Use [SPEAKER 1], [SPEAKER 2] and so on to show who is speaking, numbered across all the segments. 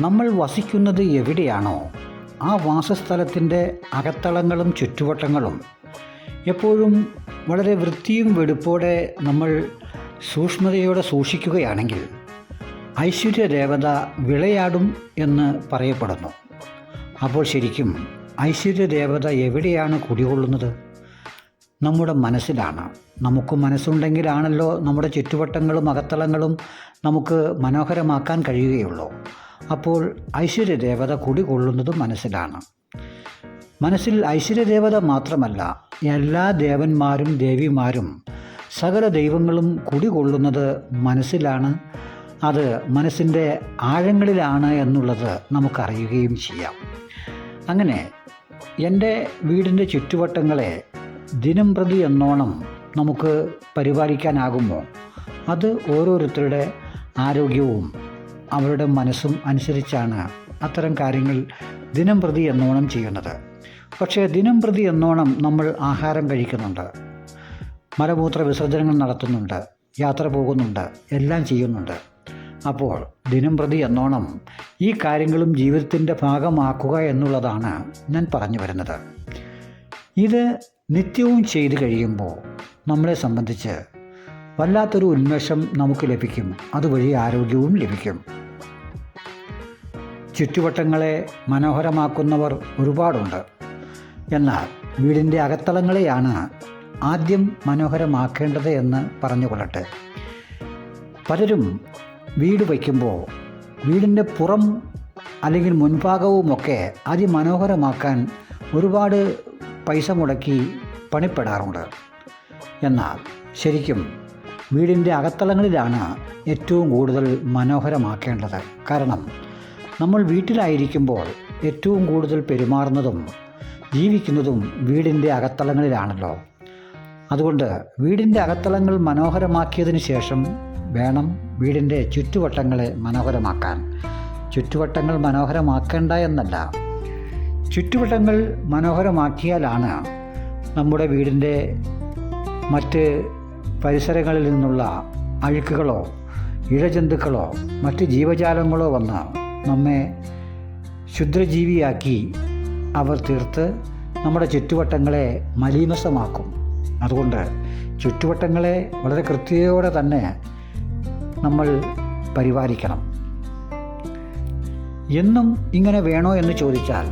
[SPEAKER 1] നമ്മൾ വസിക്കുന്നത് എവിടെയാണോ ആ വാസസ്ഥലത്തിന്റെ അകത്തളങ്ങളും ചുറ്റുവട്ടങ്ങളും എപ്പോഴും വളരെ വൃത്തിയും വെടുപ്പോടെ നമ്മൾ സൂക്ഷ്മതയോടെ സൂക്ഷിക്കുകയാണെങ്കിൽ ഐശ്വര്യ ദേവത വിളയാടും എന്ന് പറയപ്പെടുന്നു. അപ്പോൾ ശരിക്കും ഐശ്വര്യ ദേവത എവിടെയാണ് കുടികൊള്ളുന്നത്? നമ്മുടെ മനസ്സിലാണ്. നമുക്ക് മനസ്സുണ്ടെങ്കിലാണല്ലോ നമ്മുടെ ചുറ്റുവട്ടങ്ങളും അകത്തളങ്ങളും നമുക്ക് മനോഹരമാക്കാൻ കഴിയുകയുള്ളൂ. അപ്പോൾ ഐശ്വര്യദേവത കുടികൊള്ളുന്നതും മനസ്സിലാണ്. മനസ്സിൽ ഐശ്വര്യദേവത മാത്രമല്ല എല്ലാ ദേവന്മാരും ദേവിമാരും സകല ദൈവങ്ങളും കുടികൊള്ളുന്നത് മനസ്സിലാണ്. അത് മനസ്സിന്റെ ആഴങ്ങളിലാണ് എന്നുള്ളത് നമുക്കറിയുകയും ചെയ്യാം. അങ്ങനെ എന്റെ വീടിന്റെ ചുറ്റുവട്ടങ്ങളെ ദിനം പ്രതി എന്നോണം നമുക്ക് പരിപാലിക്കാനാകുമോ? അത് ഓരോരുത്തരുടെ ആരോഗ്യവും അവരുടെ മനസ്സും അനുസരിച്ചാണ് അത്തരം കാര്യങ്ങൾ ദിനം പ്രതി എന്നോണം ചെയ്യുന്നത്. പക്ഷേ ദിനം പ്രതി എന്നോണം നമ്മൾ ആഹാരം കഴിക്കുന്നുണ്ട്. മലമൂത്ര വിസർജനങ്ങൾ നടത്തുന്നുണ്ട്. യാത്ര പോകുന്നുണ്ട്. എല്ലാം ചെയ്യുന്നുണ്ട്. അപ്പോൾ ദിനം പ്രതി എന്നോണം ഈ കാര്യങ്ങളും ജീവിതത്തിന്റെ ഭാഗമാക്കുക എന്നുള്ളതാണ് ഞാൻ പറഞ്ഞു വരുന്നത്. ഇത് നിത്യവും ചെയ്തു കഴിയുമ്പോൾ നമ്മളെ സംബന്ധിച്ച് വല്ലാത്തൊരു ഉന്മേഷം നമുക്ക് ലഭിക്കും. അതുവഴി ആരോഗ്യവും ലഭിക്കും. ചുറ്റുവട്ടങ്ങളെ മനോഹരമാക്കുന്നവർ ഒരുപാടുണ്ട്. എന്നാൽ വീടിന്റെ അകത്തളങ്ങളെയാണ് ആദ്യം മനോഹരമാക്കേണ്ടത് എന്ന് പറഞ്ഞുകൊള്ളട്ടെ. പലരും വീട് വയ്ക്കുമ്പോൾ വീടിന്റെ പുറം അല്ലെങ്കിൽ മുൻഭാഗവുമൊക്കെ അതിമനോഹരമാക്കാൻ ഒരുപാട് പൈസ മുടക്കി പണിപ്പെടാറുണ്ട്. എന്നാൽ ശരിക്കും വീടിന്റെ അകത്തളങ്ങളിലാണ് ഏറ്റവും കൂടുതൽ മനോഹരമാക്കേണ്ടത്. കാരണം നമ്മൾ വീട്ടിലായിരിക്കുമ്പോൾ ഏറ്റവും കൂടുതൽ പെരുമാറുന്നതും ജീവിക്കുന്നതും വീടിന്റെ അകത്തളങ്ങളിലാണല്ലോ. അതുകൊണ്ട് വീടിന്റെ അകത്തളങ്ങൾ മനോഹരമാക്കിയതിന് ശേഷം വേണം വീടിന്റെ ചുറ്റുവട്ടങ്ങളെ മനോഹരമാക്കാൻ. ചുറ്റുവട്ടങ്ങൾ മനോഹരമാക്കേണ്ട എന്നല്ല. ചുറ്റുവട്ടങ്ങൾ മനോഹരമാക്കിയാലാണ് നമ്മുടെ വീടിന്റെ മറ്റ് പരിസരങ്ങളിൽ നിന്നുള്ള അഴുക്കുകളോ ഇഴജന്തുക്കളോ മറ്റ് ജീവജാലങ്ങളോ വന്ന് നമ്മെ ക്ഷുദ്രജീവിയാക്കി അവർ തീർത്ത് നമ്മുടെ ചുറ്റുവട്ടങ്ങളെ മലീമസമാക്കും. അതുകൊണ്ട് ചുറ്റുവട്ടങ്ങളെ വളരെ കൃത്യതയോടെ തന്നെ നമ്മൾ പരിപാലിക്കണം. എന്നും ഇങ്ങനെ വേണോ എന്ന് ചോദിച്ചാൽ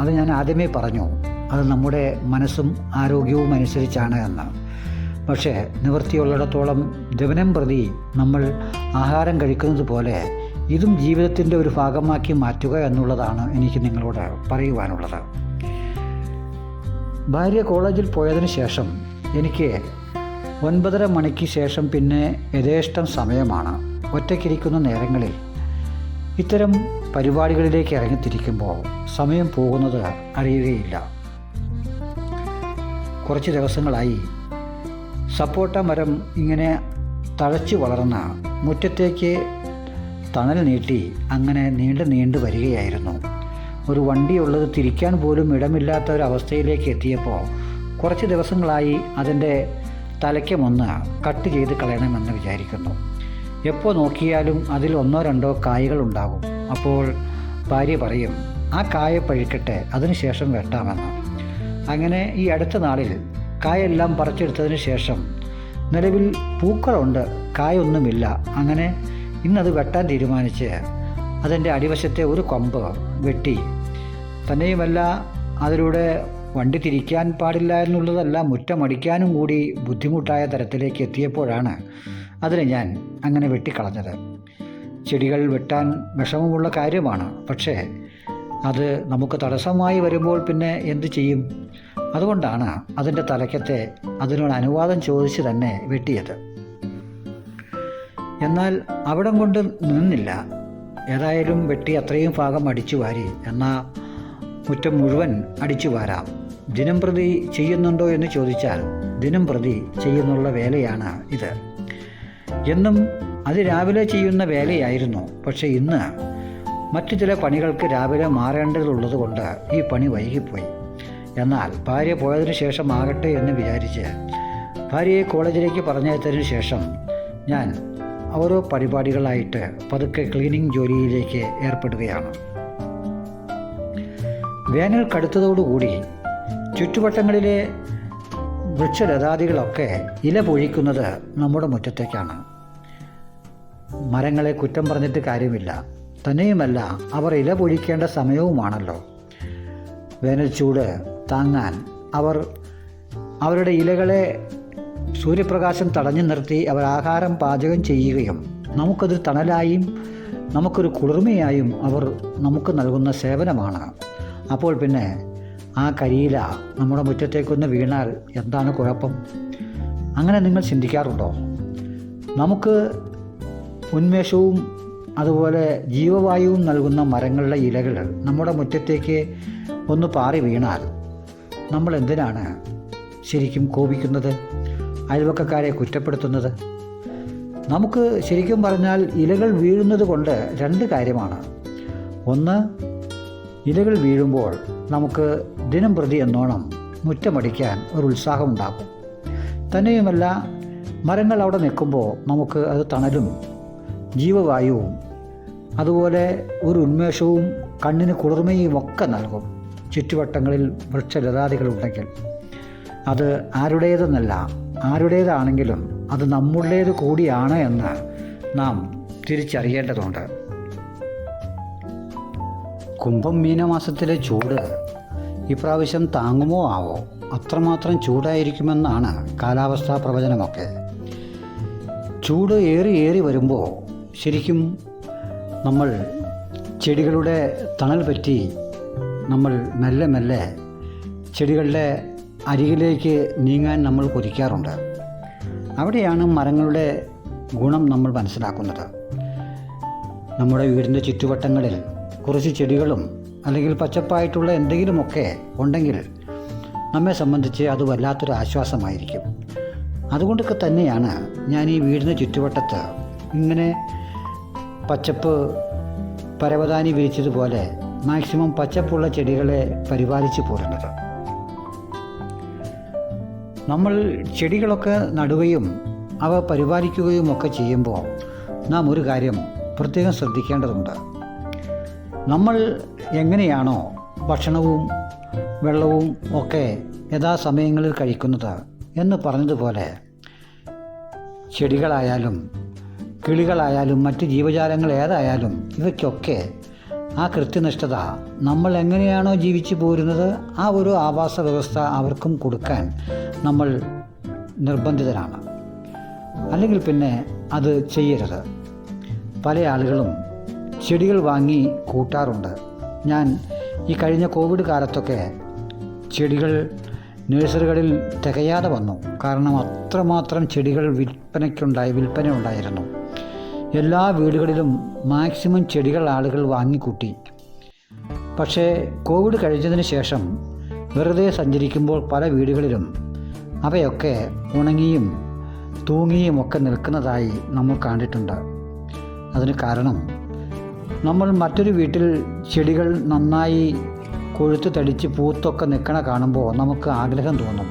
[SPEAKER 1] അത് ഞാൻ ആദ്യമേ പറഞ്ഞു. അത് നമ്മുടെ മനസ്സും ആരോഗ്യവും അനുസരിച്ചാണ് എന്ന്. പക്ഷേ നിവൃത്തിയുള്ളിടത്തോളം ദിവനം പ്രതി നമ്മൾ ആഹാരം കഴിക്കുന്നത് പോലെ ഇതും ജീവിതത്തിന്റെ ഒരു ഭാഗമാക്കി മാറ്റുക എന്നുള്ളതാണ് എനിക്ക് നിങ്ങളോട് പറയുവാനുള്ളത്. ഭാര്യ കോളേജിൽ പോയതിന് ശേഷം എനിക്ക് ഒൻപതര മണിക്ക് ശേഷം പിന്നെ യഥേഷ്ടം സമയമാണ്. ഒറ്റയ്ക്കിരിക്കുന്ന നേരങ്ങളിൽ ഇത്തരം പരിപാടികളിലേക്ക് ഇറങ്ങിത്തിരിക്കുമ്പോൾ സമയം പോകുന്നത് അറിയുകയില്ല. കുറച്ച് ദിവസങ്ങളായി സപ്പോട്ട മരം ഇങ്ങനെ തഴച്ചു വളർന്ന മുറ്റത്തേക്ക് തണൽ നീട്ടി അങ്ങനെ നീണ്ടു നീണ്ടു വരികയായിരുന്നു. ഒരു വണ്ടിയുള്ളത് തിരിക്കാൻ പോലും ഇടമില്ലാത്ത ഒരവസ്ഥയിലേക്ക് എത്തിയപ്പോൾ കുറച്ച് ദിവസങ്ങളായി അതിന്റെ തലയ്ക്കുമൊന്ന് കട്ട് ചെയ്ത് കളയണമെന്ന് വിചാരിക്കുന്നു. എപ്പോൾ നോക്കിയാലും അതിൽ ഒന്നോ രണ്ടോ കായകൾ ഉണ്ടാകും. അപ്പോൾ ഭാര്യ പറയും ആ കായ പഴുക്കട്ടെ അതിനുശേഷം വെട്ടാമെന്ന്. അങ്ങനെ ഈ അടുത്ത നാളിൽ കായെല്ലാം പറിച്ചെടുത്തതിന് ശേഷം നിലവിൽ പൂക്കളുണ്ട് കായൊന്നുമില്ല. അങ്ങനെ ഇന്നത് വെട്ടാൻ തീരുമാനിച്ച് അതിന്റെ അടിവശത്തെ ഒരു കൊമ്പ് വെട്ടി. തന്നെയുമല്ല അതിലൂടെ വണ്ടി തിരിക്കാൻ പാടില്ല എന്നുള്ളതല്ല മുറ്റമടിക്കാനും കൂടി ബുദ്ധിമുട്ടായ തരത്തിലേക്ക് എത്തിയപ്പോഴാണ് അതിനെ ഞാൻ അങ്ങനെ വെട്ടിക്കളഞ്ഞത്. ചെടികൾ വെട്ടാൻ വിഷമമുള്ള കാര്യമാണ് പക്ഷേ അത് നമുക്ക് തടസ്സമായി വരുമ്പോൾ പിന്നെ എന്ത് ചെയ്യും? അതുകൊണ്ടാണ് അതിന്റെ തലക്കത്തെ അതിനോട് അനുവാദം ചോദിച്ച് തന്നെ വെട്ടിയത്. എന്നാൽ അവിടം കൊണ്ട് നിന്നില്ല. ഏതായാലും വെട്ടി അത്രയും ഭാഗം അടിച്ചു വാരി. എന്നാൽ മുറ്റം മുഴുവൻ അടിച്ചു വാരാം. ദിനം പ്രതി ചെയ്യുന്നുണ്ടോ എന്ന് ചോദിച്ചാൽ ദിനം പ്രതി ചെയ്യുന്നുള്ള വേലയാണ് ഇത്. എന്നും അത് രാവിലെ ചെയ്യുന്ന വേലയായിരുന്നു. പക്ഷേ ഇന്ന് മറ്റു ചില പണികൾക്ക് രാവിലെ മാറേണ്ടതുള്ളത് കൊണ്ട് ഈ പണി വൈകിപ്പോയി. എന്നാൽ ഭാര്യ പോയതിനു ശേഷം ആകട്ടെ എന്ന് വിചാരിച്ച് ഭാര്യയെ കോളേജിലേക്ക് പറഞ്ഞയച്ചതിന് ശേഷം ഞാൻ ഓരോ പരിപാടികളായിട്ട് പതുക്കെ ക്ലീനിങ് ജോലിയിലേക്ക് ഏർപ്പെടുകയാണ്. വേനൽ കടുത്തതോടുകൂടി ചുറ്റുവട്ടങ്ങളിലെ വൃക്ഷലതാദികളൊക്കെ ഇല പൊഴിക്കുന്നത് നമ്മുടെ മുറ്റത്തേക്കാണ്. മരങ്ങളെ കുറ്റം പറഞ്ഞിട്ട് കാര്യമില്ല. തന്നെയുമല്ല അവർ ഇല പൊഴിക്കേണ്ട സമയവുമാണല്ലോ. വേനൽ ചൂട് താങ്ങാൻ അവർ അവരുടെ ഇലകളെ സൂര്യപ്രകാശം തടഞ്ഞു നിർത്തി അവർ ആഹാരം പാചകം ചെയ്യുകയും നമുക്കത് തണലായും നമുക്കൊരു കുളിർമയായും അവർ നമുക്ക് നൽകുന്ന സേവനമാണ്. അപ്പോൾ പിന്നെ ആ കരിയില നമ്മുടെ മുറ്റത്തേക്കൊന്ന് വീണാൽ എന്താണ് കുഴപ്പം? അങ്ങനെ നിങ്ങൾ ചിന്തിക്കാറുണ്ടോ? നമുക്ക് ഉന്മേഷവും അതുപോലെ ജീവവായുവും നൽകുന്ന മരങ്ങളുടെ ഇലകൾ നമ്മുടെ മുറ്റത്തേക്ക് ഒന്ന് പാറി വീണാൽ നമ്മൾ എന്തിനാണ് ശരിക്കും കോപിക്കുന്നത്? അയൽവക്കക്കാരെ കുറ്റപ്പെടുത്തുന്നത്? നമുക്ക് ശരിക്കും പറഞ്ഞാൽ ഇലകൾ വീഴുന്നത് കൊണ്ട് രണ്ട് കാര്യമാണ്. ഒന്ന് ഇലകൾ വീഴുമ്പോൾ നമുക്ക് ദിനം പ്രതി എന്നോണം മുറ്റമടിക്കാൻ ഒരു ഉത്സാഹമുണ്ടാകും. തന്നെയുമല്ല മരങ്ങൾ അവിടെ നിൽക്കുമ്പോൾ നമുക്ക് അത് തണലും ജീവവായുവും അതുപോലെ ഒരു ഉന്മേഷവും കണ്ണിന് കുളിർമയും ഒക്കെ നൽകും. ചുറ്റുവട്ടങ്ങളിൽ വൃക്ഷലതാദികളുണ്ടെങ്കിൽ അത് ആരുടേതെന്നല്ല ആരുടേതാണെങ്കിലും അത് നമ്മളുടേത് കൂടിയാണ് എന്ന് നാം തിരിച്ചറിയേണ്ടതുണ്ട്. കുംഭം മീനമാസത്തിലെ ചൂട് ഇപ്രാവശ്യം താങ്ങുമോ ആവോ? അത്രമാത്രം ചൂടായിരിക്കുമെന്നാണ് കാലാവസ്ഥാ പ്രവചനമൊക്കെ. ചൂട് ഏറി ഏറി വരുമ്പോൾ ശരിക്കും നമ്മൾ ചെടികളുടെ തണൽ പറ്റി നമ്മൾ മെല്ലെ മെല്ലെ ചെടികളുടെ അരികിലേക്ക് നീങ്ങാൻ നമ്മൾ കൊതിക്കാറുണ്ട്. അവിടെയാണ് മരങ്ങളുടെ ഗുണം നമ്മൾ മനസ്സിലാക്കുന്നത്. നമ്മുടെ വീടിന്റെ ചുറ്റുവട്ടങ്ങളിൽ കുറച്ച് ചെടികളും അല്ലെങ്കിൽ പച്ചപ്പായിട്ടുള്ള എന്തെങ്കിലുമൊക്കെ ഉണ്ടെങ്കിൽ നമ്മെ സംബന്ധിച്ച് അത് വല്ലാത്തൊരു ആശ്വാസമായിരിക്കും. അതുകൊണ്ടൊക്കെ തന്നെയാണ് ഞാൻ ഈ വീടിന് ചുറ്റുവട്ടത്ത് ഇങ്ങനെ പച്ചപ്പ് പരവതാനി വിരിച്ചതുപോലെ മാക്സിമം പച്ചപ്പുള്ള ചെടികളെ പരിപാലിച്ച് പോരുന്നത്. നമ്മൾ ചെടികളൊക്കെ നടുകയും അവ പരിപാലിക്കുകയും ഒക്കെ ചെയ്യുമ്പോൾ നാം ഒരു കാര്യം പ്രത്യേകം ശ്രദ്ധിക്കേണ്ടതുണ്ട്. നമ്മൾ എങ്ങനെയാണോ ഭക്ഷണവും വെള്ളവും ഒക്കെ യഥാസമയങ്ങളിൽ കഴിക്കുന്നത് എന്ന് പറഞ്ഞതുപോലെ ചെടികളായാലും കിളികളായാലും മറ്റ് ജീവജാലങ്ങൾ ഏതായാലും ഇവയ്ക്കൊക്കെ ആ കൃത്യനിഷ്ഠത നമ്മൾ എങ്ങനെയാണോ ജീവിച്ചു പോരുന്നത് ആ ഒരു ആവാസ വ്യവസ്ഥ അവർക്കും കൊടുക്കാൻ നമ്മൾ നിർബന്ധിതരാണ്. അല്ലെങ്കിൽ പിന്നെ അത് ചെയ്യരുത്. പല ആളുകളും ചെടികൾ വാങ്ങി കൂട്ടാറുണ്ട്. ഞാൻ ഈ കഴിഞ്ഞ കോവിഡ് കാലത്തൊക്കെ ചെടികൾ നഴ്സറികളിൽ തികയാതെ വന്നു. കാരണം അത്രമാത്രം ചെടികൾ വിൽപ്പനയ്ക്കുണ്ടായി വിൽപ്പന ഉണ്ടായിരുന്നു എല്ലാ വീടുകളിലും മാക്സിമം ചെടികൾ ആളുകൾ വാങ്ങിക്കൂട്ടി. പക്ഷേ കോവിഡ് കഴിഞ്ഞതിന് ശേഷം വെറുതെ സഞ്ചരിക്കുമ്പോൾ പല വീടുകളിലും അവയൊക്കെ ഉണങ്ങിയും തൂങ്ങിയും ഒക്കെ നിൽക്കുന്നതായി നമ്മൾ കണ്ടിട്ടുണ്ട്. അതിന് കാരണം നമ്മൾ മറ്റൊരു വീട്ടിൽ ചെടികൾ നന്നായി കൊഴുത്ത് തടിച്ച് പൂത്തൊക്കെ നിൽക്കണ കാണുമ്പോൾ നമുക്ക് ആഗ്രഹം തോന്നും.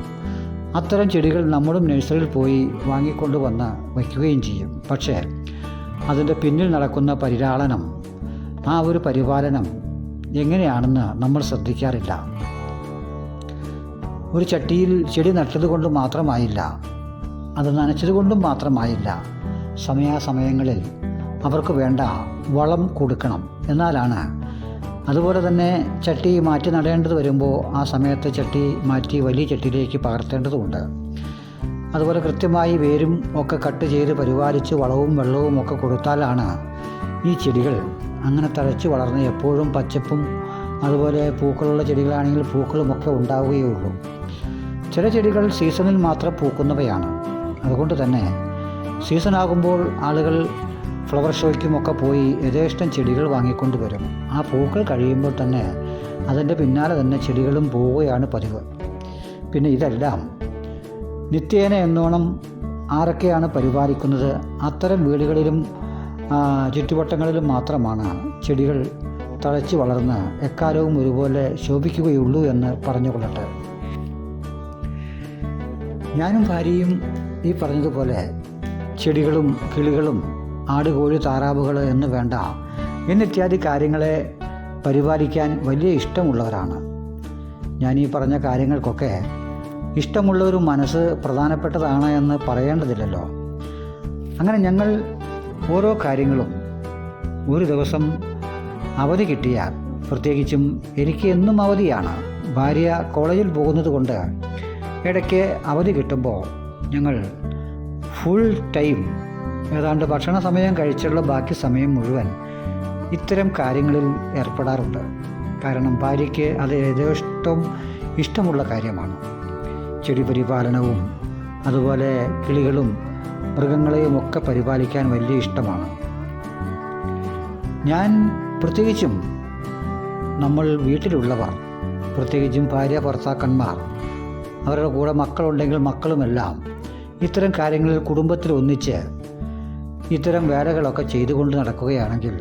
[SPEAKER 1] അത്തരം ചെടികൾ നമ്മളും നഴ്സറിയിൽ പോയി വാങ്ങിക്കൊണ്ട് വന്ന് വയ്ക്കുകയും ചെയ്യും. പക്ഷേ അതിന്റെ പിന്നിൽ നടക്കുന്ന പരിലാളനം ആ ഒരു പരിപാലനം എങ്ങനെയാണെന്ന് നമ്മൾ ശ്രദ്ധിക്കാറില്ല. ഒരു ചട്ടിയിൽ ചെടി നട്ടതുകൊണ്ട് മാത്രമായില്ല. അത് നനച്ചതുകൊണ്ടും മാത്രമായില്ല. സമയാസമയങ്ങളിൽ അവർക്ക് വേണ്ട വളം കൊടുക്കണം. എന്നാലാണ് അതുപോലെ തന്നെ ചട്ടി മാറ്റി നടേണ്ടത് വരുമ്പോൾ ആ സമയത്ത് ചട്ടി മാറ്റി വലിയ ചട്ടിയിലേക്ക് പകർത്തേണ്ടതുണ്ട്. അതുപോലെ കൃത്യമായി വേരും ഒക്കെ കട്ട് ചെയ്ത് പരിപാലിച്ച് വളവും വെള്ളവും ഒക്കെ കൊടുത്താലാണ് ഈ ചെടികൾ അങ്ങനെ തഴച്ച് വളർന്ന് എപ്പോഴും പച്ചപ്പും അതുപോലെ പൂക്കളുള്ള ചെടികളാണെങ്കിൽ പൂക്കളുമൊക്കെ ഉണ്ടാവുകയുള്ളൂ ചില ചെടികൾ സീസണിൽ മാത്രം പൂക്കുന്നവയാണ്. അതുകൊണ്ട് തന്നെ സീസൺ ആകുമ്പോൾ ആളുകൾ ഫ്ലവർ ഷോയ്ക്കുമൊക്കെ പോയി യഥേഷ്ടം ചെടികൾ വാങ്ങിക്കൊണ്ട് വരും. ആ പൂക്കൾ കഴിയുമ്പോൾ തന്നെ അതിന്റെ പിന്നാലെ തന്നെ ചെടികളും പോവുകയാണ് പതിവ്. പിന്നെ ഇതെല്ലാം നിത്യേന എന്നോണം ആരൊക്കെയാണ് പരിപാലിക്കുന്നത്? അത്തരം വീടുകളിലും ചുറ്റുവട്ടങ്ങളിലും മാത്രമാണ് ചെടികൾ തഴച്ച് വളർന്ന് എക്കാലവും ഒരുപോലെ ശോഭിക്കുകയുള്ളൂ എന്ന് പറഞ്ഞുകൊള്ളട്ടെ. ഞാനും ഭാര്യയും ഈ പറഞ്ഞതുപോലെ ചെടികളും കിളികളും ആടുകോഴി താറാവുകൾ എന്ന് വേണ്ട എന്നിത്യാദി കാര്യങ്ങളെ പരിപാലിക്കാൻ വലിയ ഇഷ്ടമുള്ളവരാണ്. ഞാൻ ഈ പറഞ്ഞ കാര്യങ്ങൾക്കൊക്കെ ഇഷ്ടമുള്ള ഒരു മനസ്സ് പ്രധാനപ്പെട്ടതാണ് എന്ന് പറയേണ്ടതില്ലല്ലോ. അങ്ങനെ ഞങ്ങൾ ഓരോ കാര്യങ്ങളും ഒരു ദിവസം അവധി കിട്ടിയാൽ പ്രത്യേകിച്ചും എനിക്ക് എന്നും അവധിയാണ്. ഭാര്യ കോളേജിൽ പോകുന്നത് കൊണ്ട് ഇടയ്ക്ക് അവധി കിട്ടുമ്പോൾ ഞങ്ങൾ ഫുൾ ടൈം ഏതാണ്ട് ഭക്ഷണ സമയം കഴിച്ചുള്ള ബാക്കി സമയം മുഴുവൻ ഇത്തരം കാര്യങ്ങളിൽ ഏർപ്പെടാറുണ്ട്. കാരണം ഭാര്യയ്ക്ക് അത് യഥേഷ്ടം ഇഷ്ടമുള്ള കാര്യമാണ്. ചെടി പരിപാലനവും അതുപോലെ കിളികളും മൃഗങ്ങളെയും ഒക്കെ പരിപാലിക്കാൻ വലിയ ഇഷ്ടമാണ്. ഞാൻ പ്രത്യേകിച്ചും നമ്മൾ വീട്ടിലുള്ളവർ പ്രത്യേകിച്ചും ഭാര്യ ഭർത്താക്കന്മാർ അവരുടെ കൂടെ മക്കളുണ്ടെങ്കിൽ മക്കളുമെല്ലാം ഇത്തരം കാര്യങ്ങളിൽ കുടുംബത്തിൽ ഒന്നിച്ച് ഇത്തരം വേലകളൊക്കെ ചെയ്തുകൊണ്ട് നടക്കുകയാണെങ്കിൽ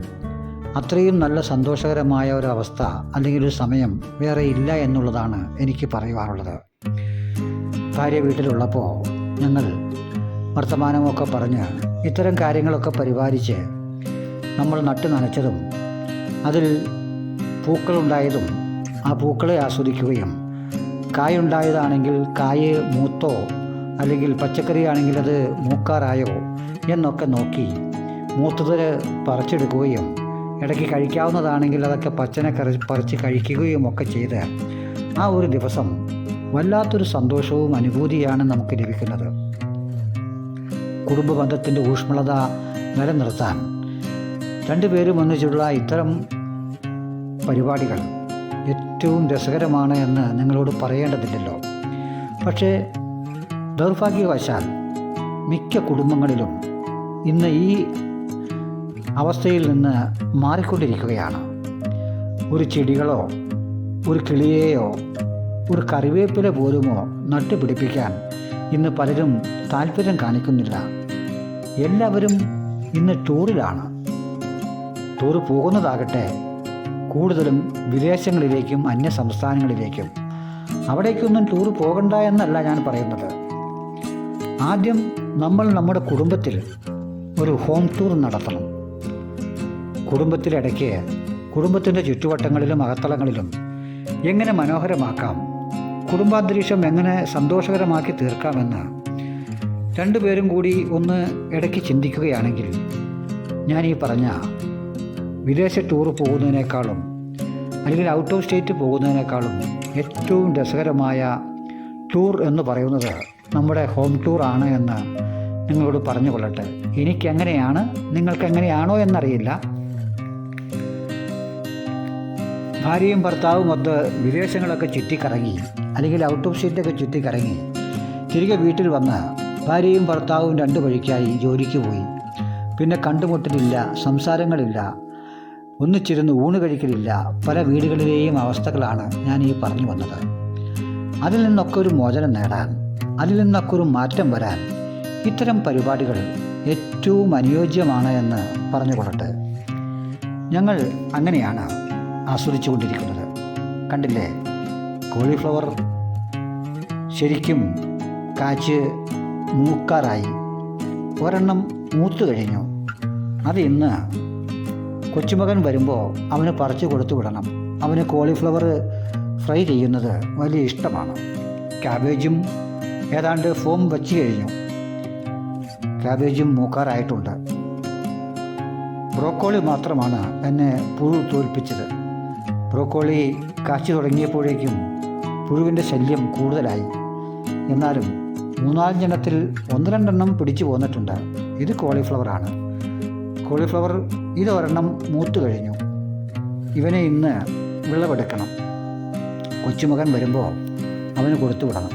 [SPEAKER 1] അത്രയും നല്ല സന്തോഷകരമായ ഒരു അവസ്ഥ അല്ലെങ്കിൽ ഒരു സമയം വേറെ ഇല്ല എന്നുള്ളതാണ് എനിക്ക് പറയുവാനുള്ളത് ഭാര്യ വീട്ടിലുള്ളപ്പോൾ ഞങ്ങൾ വർത്തമാനമൊക്കെ പറഞ്ഞ് ഇത്തരം കാര്യങ്ങളൊക്കെ പരിപാലിച്ച് നമ്മൾ നട്ടു നനച്ചതും അതിൽ പൂക്കളുണ്ടായതും ആ പൂക്കളെ ആസ്വദിക്കുകയും കായുണ്ടായതാണെങ്കിൽ കായ് മൂത്തോ അല്ലെങ്കിൽ പച്ചക്കറിയാണെങ്കിൽ അത് മൂക്കാറായോ എന്നൊക്കെ നോക്കി മൂത്തത് പറിച്ചെടുക്കുകയും ഇടയ്ക്ക് കഴിക്കാവുന്നതാണെങ്കിൽ അതൊക്കെ പച്ചനെ കറി പറിച്ച് കഴിക്കുകയും ഒക്കെ ചെയ്ത് ആ ഒരു ദിവസം വല്ലാത്തൊരു സന്തോഷവും അനുഭൂതിയാണ് നമുക്ക് ലഭിക്കുന്നത്. കുടുംബ ബന്ധത്തിന്റെ ഊഷ്മളത നിലനിർത്താൻ രണ്ടുപേരും ഒന്നിച്ചുള്ള ഇത്തരം പരിപാടികൾ ഏറ്റവും രസകരമാണ് എന്ന് നിങ്ങളോട് പറയേണ്ടതില്ലല്ലോ. പക്ഷേ ദൗർഭാഗ്യവശാൽ മിക്ക കുടുംബങ്ങളിലും ഇന്ന് ഈ അവസ്ഥയിൽ നിന്ന് മാറിക്കൊണ്ടിരിക്കുകയാണ്. ഒരു ചെടികളോ ഒരു കിളിയെയോ ഒരു കറിവേപ്പില പോലുമോ നട്ടുപിടിപ്പിക്കാൻ ഇന്ന് പലരും താല്പര്യം കാണിക്കുന്നില്ല. എല്ലാവരും ഇന്ന് ടൂറിലാണ്. ടൂർ പോകുന്നതാകട്ടെ കൂടുതലും വിദേശങ്ങളിലേക്കും അന്യ സംസ്ഥാനങ്ങളിലേക്കും. അവിടേക്കൊന്നും ടൂർ പോകണ്ട എന്നല്ല ഞാൻ പറയുന്നത്. ആദ്യം നമ്മൾ നമ്മുടെ കുടുംബത്തിൽ ഒരു ഹോം ടൂർ നടത്തണം. കുടുംബത്തിലിടയ്ക്ക് കുടുംബത്തിന്റെ ചുറ്റുവട്ടങ്ങളിലും അകത്തളങ്ങളിലും എങ്ങനെ മനോഹരമാക്കാം? കുടുംബാന്തരീക്ഷം എങ്ങനെ സന്തോഷകരമാക്കി തീർക്കാമെന്ന് രണ്ടുപേരും കൂടി ഒന്ന് ഇടയ്ക്ക് ചിന്തിക്കുകയാണെങ്കിൽ ഞാൻ ഈ പറഞ്ഞ വിദേശ ടൂർ പോകുന്നതിനേക്കാളും അല്ലെങ്കിൽ ഔട്ട് ഓഫ് സ്റ്റേറ്റ് പോകുന്നതിനേക്കാളും ഏറ്റവും രസകരമായ ടൂർ എന്ന് പറയുന്നത് നമ്മുടെ ഹോം ടൂർ ആണ് എന്ന് നിങ്ങളോട് പറഞ്ഞു കൊള്ളട്ടെ. എനിക്കെങ്ങനെയാണ്? നിങ്ങൾക്ക് എങ്ങനെയാണോ എന്നറിയില്ല. ഭാര്യയും ഭർത്താവും ഒത്ത് വിദേശങ്ങളൊക്കെ ചുറ്റിക്കറങ്ങി. അല്ലെങ്കിൽ ഔട്ട് ഓഫ് സ്റ്റേറ്റൊക്കെ ചുറ്റിക്കറങ്ങി. തിരികെ വീട്ടിൽ വന്ന് ഭാര്യയും ഭർത്താവും രണ്ടു വഴിക്കായി ജോലിക്ക് പോയി. പിന്നെ കണ്ടുമുട്ടലില്ല സംസാരങ്ങളില്ല ഒന്നിച്ചിരുന്ന് ഊണ് കഴിക്കലില്ല പല വീടുകളിലെയും അവസ്ഥകളാണ് ഞാൻ ഈ പറഞ്ഞു വന്നത്. അതിൽ നിന്നൊക്കെ ഒരു മോചനം നേടാൻ അതിൽ നിന്നൊക്കെ ഒരു മാറ്റം വരാൻ ഇത്തരം പരിപാടികൾ ഏറ്റവും അനുയോജ്യമാണ് എന്ന് പറഞ്ഞുകൊള്ളട്ടെ. ഞങ്ങൾ അങ്ങനെയാണ് ആസ്വദിച്ചു കൊണ്ടിരിക്കുന്നത് കണ്ടില്ലേ? കോളിഫ്ലവർ ശരിക്കും കാച്ച് മൂക്കാറായി. ഒരെണ്ണം മൂത്തു കഴിഞ്ഞു. അത് ഇന്ന് കൊച്ചുമകൻ വരുമ്പോൾ അവന് പറിച്ചു കൊടുത്തു വിടണം. അവന് കോളിഫ്ലവർ ഫ്രൈ ചെയ്യുന്നത് വലിയ ഇഷ്ടമാണ്. ക്യാബേജും ഏതാണ്ട് ഫോം വച്ച് കഴിഞ്ഞു. ക്യാബേജും മൂക്കാറായിട്ടുണ്ട്. ബ്രോക്കോളി മാത്രമാണ് എന്നെ പുഴു തോൽപ്പിച്ചത്. ബ്രോക്കോളി കാച്ചു തുടങ്ങിയപ്പോഴേക്കും പുഴുവിന്റെ ശല്യം കൂടുതലായി. എന്നാലും ജനത്തിൽ ഒന്ന് രണ്ടെണ്ണം പിടിച്ചു പോന്നിട്ടുണ്ട്. ഇത് കോളിഫ്ലവറാണ് കോളിഫ്ലവർ ഇതൊരെണ്ണം മൂത്തു കഴിഞ്ഞു. ഇവനെ ഇന്ന് വിളവെടുക്കണം. കൊച്ചുമകൻ വരുമ്പോൾ അവന് കൊടുത്തു വിടണം.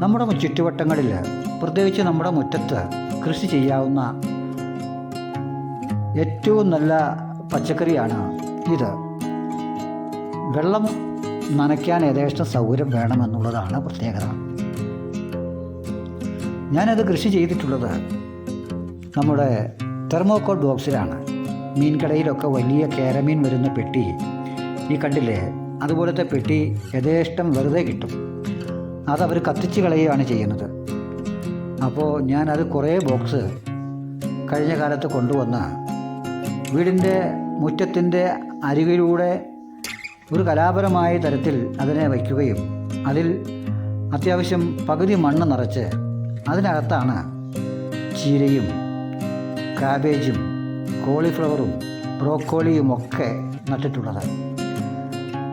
[SPEAKER 1] നമ്മുടെ ചുറ്റുവട്ടങ്ങളിൽ പ്രത്യേകിച്ച് നമ്മുടെ മുറ്റത്ത് കൃഷി ചെയ്യാവുന്ന ഏറ്റവും നല്ല പച്ചക്കറിയാണ് ഇത്. വെള്ളം നനയ്ക്കാൻ യഥേഷ്ട സൗകര്യം വേണമെന്നുള്ളതാണ് പ്രത്യേകത. ഞാനത് കൃഷി ചെയ്തിട്ടുള്ളത് നമ്മുടെ തെർമോക്കോൾ ബോക്സിലാണ്. മീൻ കടയിലൊക്കെ വലിയ കേരമീൻ വരുന്ന പെട്ടി ഈ കണ്ടില്ലേ? അതുപോലത്തെ പെട്ടി യഥേഷ്ടം വെറുതെ കിട്ടും. അതവർ കത്തിച്ച് കളയുകയാണ് ചെയ്യുന്നത്. അപ്പോൾ ഞാനത് കുറേ ബോക്സ് കഴിഞ്ഞ കാലത്ത് കൊണ്ടുവന്ന് വീടിന്റെ മുറ്റത്തിന്റെ അരികിലൂടെ ഒരു കലാപരമായ തരത്തിൽ അതിനെ വയ്ക്കുകയും അതിൽ അത്യാവശ്യം പകുതി മണ്ണ് നിറച്ച് അതിനകത്താണ് ചീരയും കാബേജും കോളിഫ്ലവറും ബ്രോക്കോളിയും ഒക്കെ നട്ടിട്ടുള്ളത്.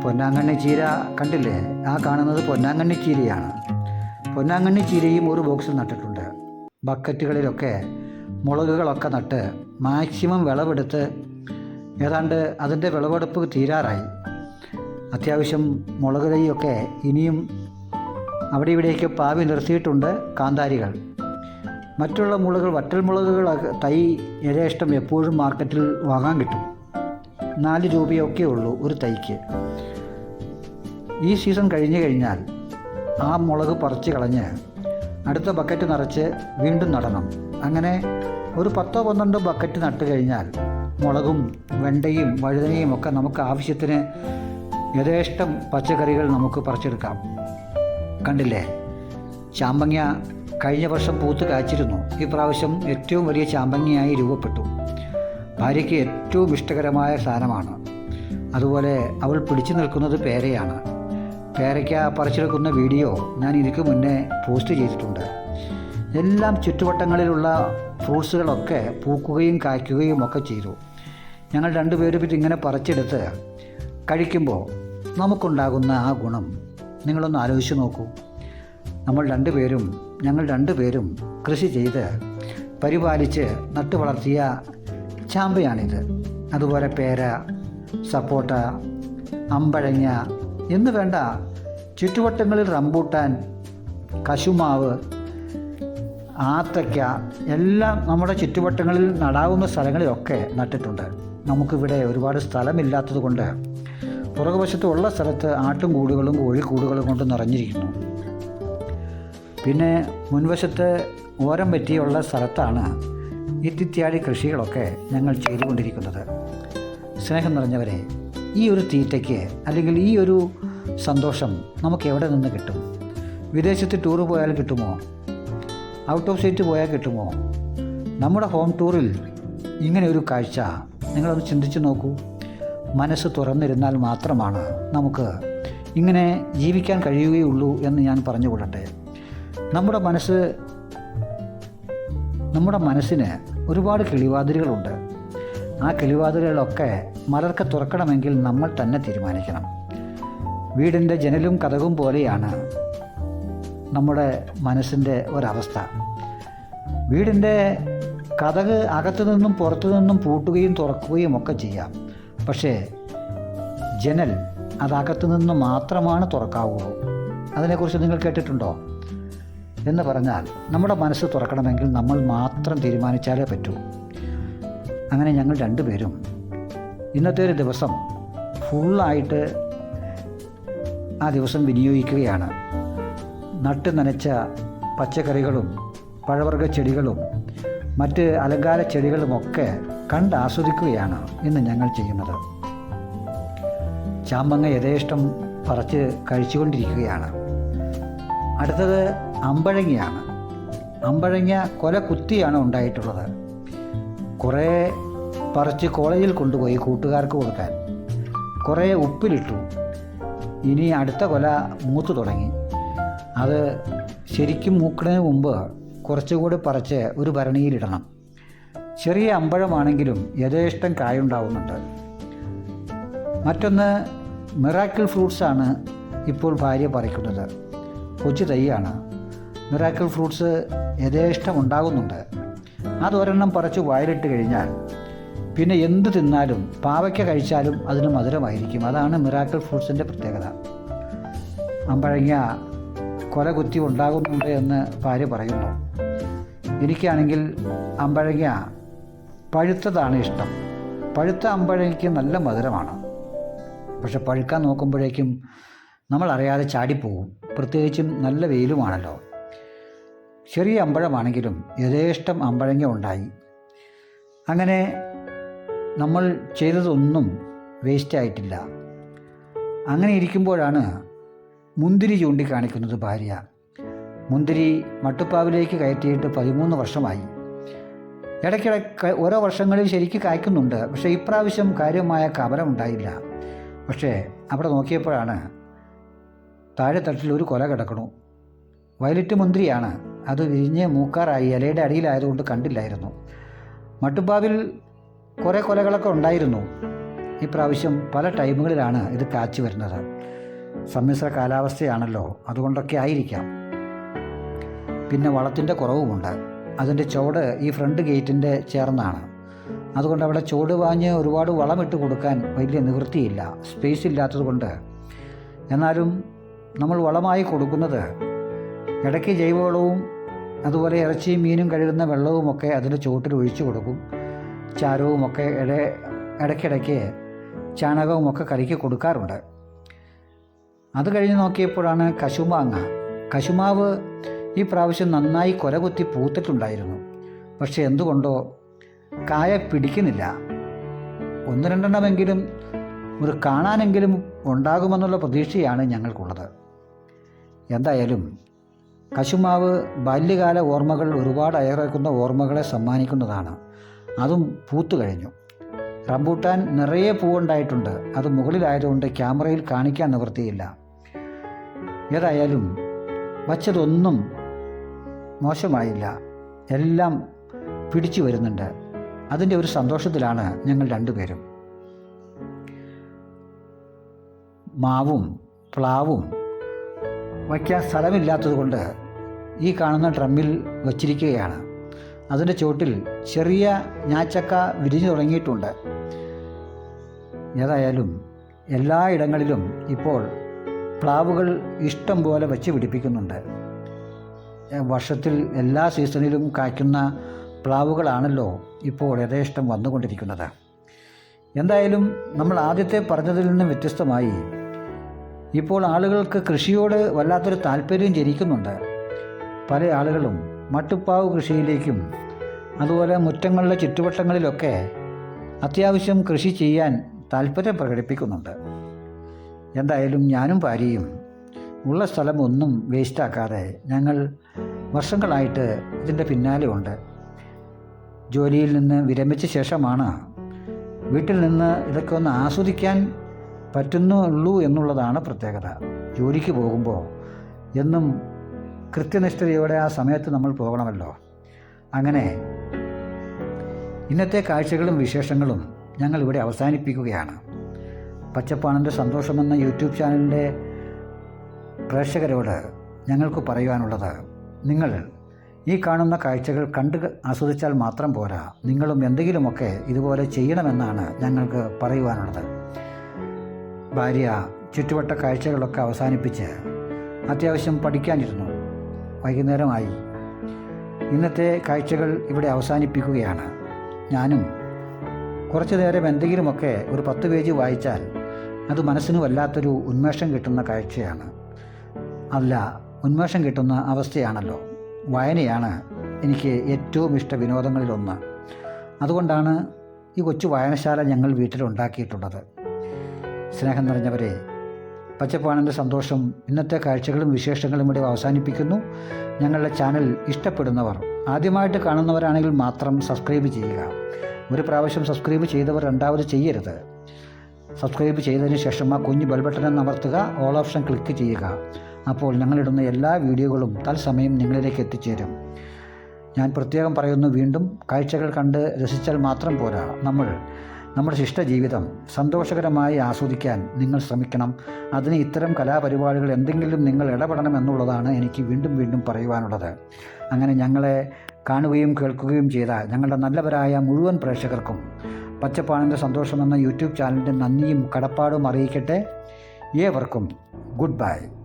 [SPEAKER 1] പൊന്നാങ്കണ്ണി ചീര കണ്ടില്ലേ? ആ കാണുന്നത് പൊന്നാങ്കണ്ണി ചീരയാണ്. പൊന്നാങ്കണ്ണി ചീരയും ഒരു ബോക്സിൽ നട്ടിട്ടുണ്ട്. ബക്കറ്റുകളിലൊക്കെ മുളകുകളൊക്കെ നട്ട് മാക്സിമം വിളവെടുത്ത് ഏതാണ്ട് അതിന്റെ വിളവെടുപ്പ് തീരാറായി. അത്യാവശ്യം മുളക് തൈയൊക്കെ ഇനിയും അവിടെ ഇവിടെയൊക്കെ പാവി നിർത്തിയിട്ടുണ്ട് കാന്താരികൾ. മറ്റുള്ള മുളകൾ വറ്റൽ മുളകുകൾ തൈ യഥേഷ്ടം എപ്പോഴും മാർക്കറ്റിൽ വാങ്ങാൻ കിട്ടും. നാല് രൂപയൊക്കെ ഉള്ളൂ ഒരു തൈക്ക്. ഈ സീസൺ കഴിഞ്ഞു കഴിഞ്ഞാൽ ആ മുളക് പറിച്ച് കളഞ്ഞ് അടുത്ത ബക്കറ്റ് നിറച്ച് വീണ്ടും നടണം. അങ്ങനെ ഒരു പത്തോ പന്ത്രണ്ടോ ബക്കറ്റ് നട്ട് കഴിഞ്ഞാൽ മുളകും വെണ്ടയും വഴുതനയും ഒക്കെ നമുക്ക് ആവശ്യത്തിന് യഥേഷ്ടം പച്ചക്കറികൾ നമുക്ക് പറിച്ചെടുക്കാം. കണ്ടില്ലേ? ചാമ്പങ്ങ കഴിഞ്ഞ വർഷം പൂത്ത് കാച്ചിരുന്നു. ഈ പ്രാവശ്യം ഏറ്റവും വലിയ ചാമ്പങ്ങയായി രൂപപ്പെട്ടു. ഭാര്യയ്ക്ക് ഏറ്റവും ഇഷ്ടകരമായ സാധനമാണ്. അതുപോലെ അവൾ പിടിച്ചു നിൽക്കുന്നത് പേരയാണ്. പേരയ്ക്ക പറിച്ചെടുക്കുന്ന വീഡിയോ ഞാൻ ഇതിക്ക് മുന്നേ പോസ്റ്റ് ചെയ്തിട്ടുണ്ട്. എല്ലാം ചുറ്റുവട്ടങ്ങളിലുള്ള ഫ്രൂട്ട്സുകളൊക്കെ പൂക്കുകയും കായ്ക്കുകയും ഒക്കെ ചെയ്തു. ഞങ്ങൾ രണ്ടുപേരും ഇതിങ്ങനെ പറിച്ചെടുത്ത് കഴിക്കുമ്പോൾ നമുക്കുണ്ടാകുന്ന ആ ഗുണം. നിങ്ങളൊന്ന് ആലോചിച്ച് നോക്കൂ. നമ്മൾ രണ്ടുപേരും ഞങ്ങൾ രണ്ടുപേരും കൃഷി ചെയ്ത് പരിപാലിച്ച് നട്ടു വളർത്തിയ ചാമ്പയാണിത്. അതുപോലെ പേര സപ്പോട്ട അമ്പഴങ്ങ എന്ന് വേണ്ട ചുറ്റുവട്ടങ്ങളിൽ റംബൂട്ടാൻ കശുമാവ് ആത്തയ്ക്ക എല്ലാം നമ്മുടെ ചുറ്റുവട്ടങ്ങളിൽ നടാവുന്ന സ്ഥലങ്ങളിലൊക്കെ നട്ടിട്ടുണ്ട്. നമുക്കിവിടെ ഒരുപാട് സ്ഥലമില്ലാത്തത് കൊണ്ട് പുറകുവശത്തുള്ള സ്ഥലത്ത് ആട്ടും കൂടുകളും കോഴിക്കൂടുകളും കൊണ്ട് നിറഞ്ഞിരിക്കുന്നു. പിന്നെ മുൻവശത്ത് ഓരം പറ്റിയുള്ള സ്ഥലത്താണ് ഇത്തിത്യാദി കൃഷികളൊക്കെ ഞങ്ങൾ ചെയ്തുകൊണ്ടിരിക്കുന്നത്. സ്നേഹം നിറഞ്ഞവരെ ഈ ഒരു തീറ്റയ്ക്ക് അല്ലെങ്കിൽ ഈ ഒരു സന്തോഷം നമുക്ക് എവിടെ നിന്ന് കിട്ടും? വിദേശത്ത് ടൂർ പോയാൽ കിട്ടുമോ? ഔട്ട് ഓഫ് സ്റ്റേറ്റ് പോയാൽ കിട്ടുമോ? നമ്മുടെ ഹോം ടൂറിൽ ഇങ്ങനെ ഒരു കാഴ്ച നിങ്ങളൊന്ന് ചിന്തിച്ച് നോക്കൂ. മനസ്സ് തുറന്നിരുന്നാൽ മാത്രമാണ് നമുക്ക് ഇങ്ങനെ ജീവിക്കാൻ കഴിയുകയുള്ളൂ എന്ന് ഞാൻ പറഞ്ഞുകൊള്ളട്ടെ. നമ്മുടെ മനസ്സ് നമ്മുടെ മനസ്സിന് ഒരുപാട് കിളിവാതിലുകളുണ്ട് ആ കിളിവാതിലുകളൊക്കെ മലർക്ക് തുറക്കണമെങ്കിൽ നമ്മൾ തന്നെ തീരുമാനിക്കണം. വീടിന്റെ ജനലും കഥകും പോലെയാണ് നമ്മുടെ മനസ്സിന്റെ ഒരവസ്ഥ. വീടിന്റെ കഥക് അകത്തു നിന്നും പുറത്തു നിന്നും പൂട്ടുകയും തുറക്കുകയും ഒക്കെ ചെയ്യാം. പക്ഷേ ജനൽ അതകത്തു നിന്ന് മാത്രമാണ് തുറക്കാവുള്ളൂ അതിനെക്കുറിച്ച് നിങ്ങൾ കേട്ടിട്ടുണ്ടോ? എന്ന് പറഞ്ഞാൽ നമ്മുടെ മനസ്സ് തുറക്കണമെങ്കിൽ നമ്മൾ മാത്രം തീരുമാനിച്ചാലേ പറ്റൂ. അങ്ങനെ ഞങ്ങൾ രണ്ടുപേരും ഇന്നത്തെ ഒരു ദിവസം ഫുള്ളായിട്ട് ആ ദിവസം വിനിയോഗിക്കുകയാണ്. നട്ട് നനച്ച പച്ചക്കറികളും പഴവർഗ ചെടികളും മറ്റ് അലങ്കാര ചെടികളുമൊക്കെ കണ്ട് ആസ്വദിക്കുകയാണ് ഇന്ന് ഞങ്ങൾ ചെയ്യുന്നത്. ചാമ്പങ്ങ യഥേഷ്ടം പറച്ച് കഴിച്ചുകൊണ്ടിരിക്കുകയാണ്. അടുത്തത് അമ്പഴങ്ങയാണ്. അമ്പഴങ്ങ കൊല കുത്തിയാണ് ഉണ്ടായിട്ടുള്ളത്. കുറേ പറിച്ച് കോളേജിൽ കൊണ്ടുപോയി കൂട്ടുകാർക്ക് കൊടുക്കാൻ. കുറേ ഉപ്പിലിട്ടു. ഇനി അടുത്ത കൊല മൂത്ത് തുടങ്ങി. അത് ശരിക്കും മൂക്കുന്നതിന് മുമ്പ് കുറച്ചുകൂടി പറിച്ച് ഒരു ഭരണിയിലിടണം ചെറിയ അമ്പഴമാണെങ്കിലും യഥേഷ്ടം കായുണ്ടാവുന്നുണ്ട്. മറ്റൊന്ന് മിറാക്കിൾ ഫ്രൂട്ട്സാണ് ഇപ്പോൾ ഭാര്യ പറിക്കുന്നത്. കൊച്ചു തൈയാണ്. മിറാക്കിൾ ഫ്രൂട്ട്സ് യഥേഷ്ടം ഉണ്ടാകുന്നുണ്ട്. അതൊരെണ്ണം പറിച്ച് വായിലിട്ട് കഴിഞ്ഞാൽ പിന്നെ എന്ത് തിന്നാലും പാവയ്ക്ക കഴിച്ചാലും അതിന് മധുരമായിരിക്കും. അതാണ് മിറാക്കിൾ ഫ്രൂട്ട്സിന്റെ പ്രത്യേകത. അമ്പഴങ്ങ കൊല കുത്തി ഉണ്ടാകുന്നുണ്ട് എന്ന് ഭാര്യ പറയുന്നു. എനിക്കാണെങ്കിൽ അമ്പഴങ്ങ പഴുത്തതാണ് ഇഷ്ടം. പഴുത്ത അമ്പഴയ്ക്ക് നല്ല മധുരമാണ്. പക്ഷെ പഴുക്കാൻ നോക്കുമ്പോഴേക്കും നമ്മളറിയാതെ ചാടിപ്പോവും പ്രത്യേകിച്ചും നല്ല വെയിലുമാണല്ലോ. ചെറിയ അമ്പഴമാണെങ്കിലും യഥേഷ്ടം അമ്പഴങ്ങ ഉണ്ടായി. അങ്ങനെ നമ്മൾ ചെയ്തതൊന്നും വേസ്റ്റ് ആയിട്ടില്ല. അങ്ങനെ ഇരിക്കുമ്പോഴാണ് മുന്തിരി ചൂണ്ടിക്കാണിക്കുന്നത് ഭാര്യ. മുന്തിരി മട്ടുപ്പാവിലേക്ക് കയറ്റിയിട്ട് പതിമൂന്ന് വർഷമായി. ഇടയ്ക്കിടയ്ക്ക് ഓരോ വർഷങ്ങളിൽ ശരിക്ക് കായ്ക്കുന്നുണ്ട്. പക്ഷേ ഇപ്രാവശ്യം കാര്യമായ കവലമുണ്ടായില്ല പക്ഷേ അവിടെ നോക്കിയപ്പോഴാണ് താഴെ തട്ടിൽ ഒരു കൊല കിടക്കണു. വയലറ്റ് മുന്തിരിയാണ്. അത് വിരിഞ്ഞ് മൂക്കാറായി ഇലയുടെ അടിയിലായതുകൊണ്ട് കണ്ടില്ലായിരുന്നു. മട്ടുപ്പാവിൽ കുറേ കൊലകളൊക്കെ ഉണ്ടായിരുന്നു. ഇപ്രാവശ്യം പല ടൈമുകളിലാണ് ഇത് കാച്ചു വരുന്നത്. സമ്മിശ്ര കാലാവസ്ഥയാണല്ലോ. അതുകൊണ്ടൊക്കെ ആയിരിക്കാം. പിന്നെ വളത്തിന്റെ കുറവുമുണ്ട്. അതിന്റെ ചുവട് ഈ ഫ്രണ്ട് ഗേറ്റിന്റെ ചേർന്നാണ്. അതുകൊണ്ട് അവിടെ ചുവട് വാഞ്ഞ് ഒരുപാട് വളമിട്ട് കൊടുക്കാൻ വലിയ നിവൃത്തിയില്ല സ്പേസ് ഇല്ലാത്തതുകൊണ്ട് എന്നാലും നമ്മൾ വളമായി കൊടുക്കുന്നത് ഇടയ്ക്ക് ജൈവവളവും അതുപോലെ ഇറച്ചിയും മീനും കഴുകുന്ന വെള്ളവുമൊക്കെ അതിന്റെ ചുവട്ടിൽ ഒഴിച്ചു കൊടുക്കും. ചാരവുമൊക്കെ ഇട ഇടയ്ക്കിടയ്ക്ക് ചാണകവുമൊക്കെ കലക്കി കൊടുക്കാറുണ്ട്. അത് കഴിഞ്ഞ് നോക്കിയപ്പോഴാണ് കശുമാങ്ങ. കശുമാവ് ഈ പ്രാവശ്യം നന്നായി കൊലകുത്തി പൂത്തിട്ടുണ്ടായിരുന്നു. പക്ഷെ എന്തുകൊണ്ടോ കായ പിടിക്കുന്നില്ല. ഒന്ന് രണ്ടെണ്ണമെങ്കിലും ഒരു കാണാനെങ്കിലും ഉണ്ടാകുമെന്നുള്ള പ്രതീക്ഷയാണ് ഞങ്ങൾക്കുള്ളത്. എന്തായാലും കശുമാവ് ബാല്യകാല ഓർമ്മകൾ ഒരുപാട് അയറക്കുന്ന ഓർമ്മകളെ സമ്മാനിക്കുന്നതാണ്. അതും പൂത്തു കഴിഞ്ഞു. റംബൂട്ടാൻ നിറയെ പൂവുണ്ടായിട്ടുണ്ട്. അത് മുകളിലായതുകൊണ്ട് ക്യാമറയിൽ കാണിക്കാൻ നിവൃത്തിയില്ല. ഏതായാലും വച്ചതൊന്നും മോശമായില്ല. എല്ലാം പിടിച്ചു വരുന്നുണ്ട്. അതിന്റെ ഒരു സന്തോഷത്തിലാണ് ഞങ്ങൾ രണ്ടുപേരും. മാവും പ്ലാവും വയ്ക്കാൻ സ്ഥലമില്ലാത്തതുകൊണ്ട് ഈ കാണുന്ന ഡ്രമ്മിൽ വച്ചിരിക്കുകയാണ്. അതിന്റെ ചുവട്ടിൽ ചെറിയ ഞാച്ചക്ക വിരിഞ്ഞു തുടങ്ങിയിട്ടുണ്ട്. ഏതായാലും എല്ലായിടങ്ങളിലും ഇപ്പോൾ പ്ലാവുകൾ ഇഷ്ടം പോലെ വച്ച് പിടിപ്പിക്കുന്നുണ്ട്. വർഷത്തിൽ എല്ലാ സീസണിലും കായ്ക്കുന്ന പ്ലാവുകളാണല്ലോ ഇപ്പോൾ യഥേഷ്ടം വന്നുകൊണ്ടിരിക്കുന്നത്. എന്തായാലും നമ്മൾ ആദ്യത്തെ പറഞ്ഞതിൽ നിന്നും വ്യത്യസ്തമായി ഇപ്പോൾ ആളുകൾക്ക് കൃഷിയോട് വല്ലാത്തൊരു താല്പര്യം ജനിക്കുന്നുണ്ട്. പല ആളുകളും മട്ടുപ്പാവ് കൃഷിയിലേക്കും അതുപോലെ മുറ്റങ്ങളിലെ ചുറ്റുവട്ടങ്ങളിലൊക്കെ അത്യാവശ്യം കൃഷി ചെയ്യാൻ താല്പര്യം പ്രകടിപ്പിക്കുന്നുണ്ട്. എന്തായാലും ഞാനും ഭാര്യയും ഉള്ള സ്ഥലമൊന്നും വേസ്റ്റാക്കാതെ ഞങ്ങൾ വർഷങ്ങളായിട്ട് ഇതിന്റെ പിന്നാലെ ഉണ്ട്. ജോലിയിൽ നിന്ന് വിരമിച്ച ശേഷമാണ് വീട്ടിൽ നിന്ന് ഇതൊക്കെ ഒന്ന് ആസ്വദിക്കാൻ പറ്റുന്നുള്ളൂ എന്നുള്ളതാണ് പ്രത്യേകത. ജോലിക്ക് പോകുമ്പോൾ എന്നും കൃത്യനിഷ്ഠതയോടെ ആ സമയത്ത് നമ്മൾ പോകണമല്ലോ. അങ്ങനെ ഇന്നത്തെ കാഴ്ചകളും വിശേഷങ്ങളും ഞങ്ങൾ ഇവിടെ അവസാനിപ്പിക്കുകയാണ്. പച്ചപ്പാണന്റെ സന്തോഷമെന്ന യൂട്യൂബ് ചാനലിന്റെ പ്രേക്ഷകരോട് ഞങ്ങൾക്ക് പറയുവാനുള്ളത് നിങ്ങൾ ഈ കാണുന്ന കാഴ്ചകൾ കണ്ട് ആസ്വദിച്ചാൽ മാത്രം പോരാ. നിങ്ങളും എന്തെങ്കിലുമൊക്കെ ഇതുപോലെ ചെയ്യണമെന്നാണ് ഞങ്ങൾക്ക് പറയുവാനുള്ളത്. ഭാര്യ ചുറ്റുവട്ട കാഴ്ചകളൊക്കെ അവസാനിപ്പിച്ച് അത്യാവശ്യം പഠിക്കാനിരുന്നു. വൈകുന്നേരമായി. ഇന്നത്തെ കാഴ്ചകൾ ഇവിടെ അവസാനിപ്പിക്കുകയാണ്. ഞാനും കുറച്ചു നേരം എന്തെങ്കിലുമൊക്കെ ഒരു പത്ത് പേജ് വായിച്ചാൽ അത് മനസ്സിന് വല്ലാത്തൊരു ഉന്മേഷം കിട്ടുന്ന കാഴ്ചയാണ്. അല്ല ഉന്മേഷം കിട്ടുന്ന അവസ്ഥയാണല്ലോ. വായനയാണ് എനിക്ക് ഏറ്റവും ഇഷ്ട വിനോദങ്ങളിലൊന്ന്. അതുകൊണ്ടാണ് ഈ കൊച്ചു വായനശാല ഞങ്ങൾ വീട്ടിലുണ്ടാക്കിയിട്ടുള്ളത്. സ്നേഹം നിറഞ്ഞവരെ പച്ചപ്പാണിന്റെ സന്തോഷം ഇന്നത്തെ കാഴ്ചകളും വിശേഷങ്ങളും ഇവിടെ അവസാനിപ്പിക്കുന്നു. ഞങ്ങളുടെ ചാനൽ ഇഷ്ടപ്പെടുന്നവർ ആദ്യമായിട്ട് കാണുന്നവരാണെങ്കിൽ മാത്രം സബ്സ്ക്രൈബ് ചെയ്യുക. ഒരു പ്രാവശ്യം സബ്സ്ക്രൈബ് ചെയ്തവർ രണ്ടാമത് ചെയ്യരുത്. സബ്സ്ക്രൈബ് ചെയ്തതിന് ശേഷം ആ കുഞ്ഞു ബെൽ ബട്ടൺ അമർത്തുക ഓൾ ഓപ്ഷൻ ക്ലിക്ക് ചെയ്യുക. അപ്പോൾ ഞങ്ങളിടുന്ന എല്ലാ വീഡിയോകളും തത്സമയം നിങ്ങളിലേക്ക് എത്തിച്ചേരും. ഞാൻ പ്രത്യേകം പറയുന്നു വീണ്ടും കാഴ്ചകൾ കണ്ട് രസിച്ചാൽ മാത്രം പോരാ. നമ്മൾ നമ്മുടെ ശിഷ്ടജീവിതം സന്തോഷകരമായി ആസ്വദിക്കാൻ നിങ്ങൾ ശ്രമിക്കണം. അതിന് ഇത്തരം കലാപരിപാടികൾ എന്തെങ്കിലും നിങ്ങൾ ഇടപെടണം എന്നുള്ളതാണ് എനിക്ക് വീണ്ടും വീണ്ടും പറയുവാനുള്ളത്. അങ്ങനെ ഞങ്ങളെ കാണുകയും കേൾക്കുകയും ചെയ്ത ഞങ്ങളുടെ നല്ലവരായ മുഴുവൻ പ്രേക്ഷകർക്കും പച്ചപ്പാണിന്റെ സന്തോഷം എന്ന യൂട്യൂബ് ചാനലിന്റെ നന്ദിയും കടപ്പാടും അറിയിക്കട്ടെ. ഏവർക്കും ഗുഡ് ബൈ.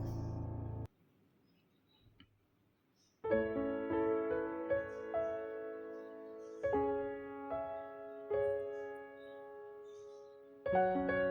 [SPEAKER 2] Thank you